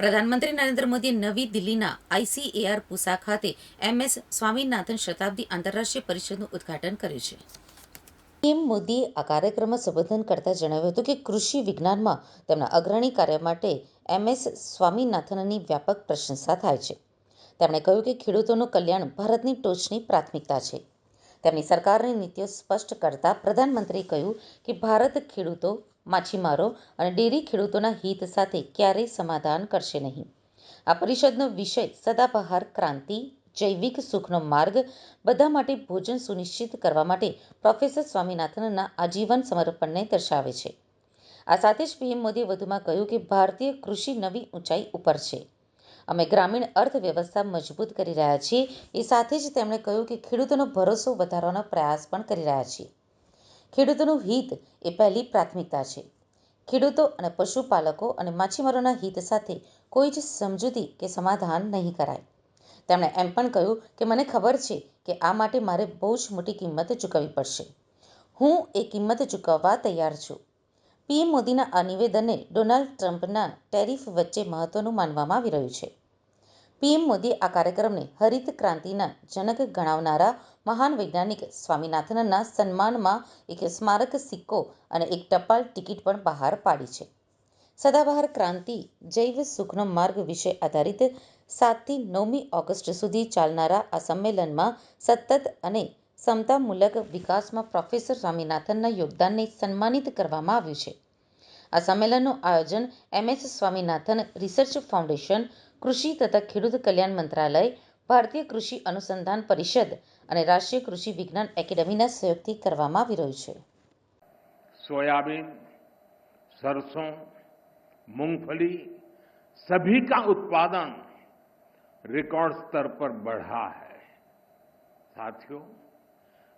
પ્રધાનમંત્રી નરેન્દ્ર મોદીએ નવી દિલ્હીના આઈસીએઆર પુસા ખાતે એમએસ સ્વામીનાથન શતાબ્દી આંતરરાષ્ટ્રીય પરિષદનું ઉદ્ઘાટન કર્યું છે. પીએમ મોદીએ આ કાર્યક્રમમાં સંબોધન કરતા જણાવ્યું હતું કે કૃષિ વિજ્ઞાનમાં તેમના અગ્રણી કાર્ય માટે એમએસ સ્વામીનાથનની વ્યાપક પ્રશંસા થાય છે. તેમણે કહ્યું કે ખેડૂતોનું કલ્યાણ ભારતની ટોચની પ્રાથમિકતા છે. તેમની સરકારની નીતિઓ સ્પષ્ટ કરતા પ્રધાનમંત્રીએ કહ્યું કે ભારત ખેડૂતો માછીમારો અને ડેરી ખેડૂતોના હિત સાથે ક્યારેય સમાધાન કરશે નહીં. આ પરિષદનો વિષય સદાબહાર ક્રાંતિ, જૈવિક સુખનો માર્ગ, બધા માટે ભોજન સુનિશ્ચિત કરવા માટે પ્રોફેસર સ્વામીનાથનના આજીવન સમર્પણને દર્શાવે છે. આ સાથે જ પીએમ મોદીએ વધુમાં કહ્યું કે ભારતીય કૃષિ નવી ઊંચાઈ ઉપર છે. અમે ગ્રામીણ અર્થવ્યવસ્થા મજબૂત કરી રહ્યા છીએ. એ સાથે જ તેમણે કહ્યું કે ખેડૂતોનો ભરોસો વધારવાનો પ્રયાસ પણ કરી રહ્યા છીએ. ખેડૂતોનું હિત એ પહેલી પ્રાથમિકતા છે. ખેડૂતો અને પશુપાલકો અને માછીમારોના હિત સાથે કોઈ જ સમજૂતી કે સમાધાન નહીં કરાય. તેમણે એમ પણ કહ્યું કે મને ખબર છે કે આ માટે મારે બહુ જ મોટી કિંમત ચૂકવવી પડશે. હું એ કિંમત ચૂકવવા તૈયાર છું. પીએમ મોદીના આ નિવેદનને ડોનાલ્ડ ટ્રમ્પના ટેરિફ વચ્ચે મહત્વનું માનવામાં આવી રહ્યું છે. પીએમ મોદીએ આ કાર્યક્રમને હરિત ક્રાંતિના જનક ગણાવનારા મહાન વૈજ્ઞાનિક સ્વામીનાથનના સન્માનમાં એક સ્મારક સિક્કો અને એક ટપાલ ટિકિટ પણ બહાર પાડી છે. સદાબહાર ક્રાંતિ જૈવ સુખનો માર્ગ વિષય આધારિત સાતથી નવમી ઓગસ્ટ સુધી ચાલનારા આ સંમેલનમાં સતત અને સમતામૂલક વિકાસમાં પ્રોફેસર સ્વામીનાથનના યોગદાનને સન્માનિત કરવામાં આવ્યું છે આ સંમેલનનું આયોજન એમએસ સ્વામીનાથન રિસર્ચ ફાઉન્ડેશન કૃષિ તથા ખેડૂત કલ્યાણ મંત્રાલય ભારતીય કૃષિ અનુસંધાન પરિષદ અને રાષ્ટ્રીય કૃષિ વિજ્ઞાન એકેડેમીના સહયોગથી કરવામાં આવી રહ્યું છે सोयाबीन सरसों मूंगफली सभी का उत्पादन रिकॉर्ड स्तर पर बढ़ा है साथियों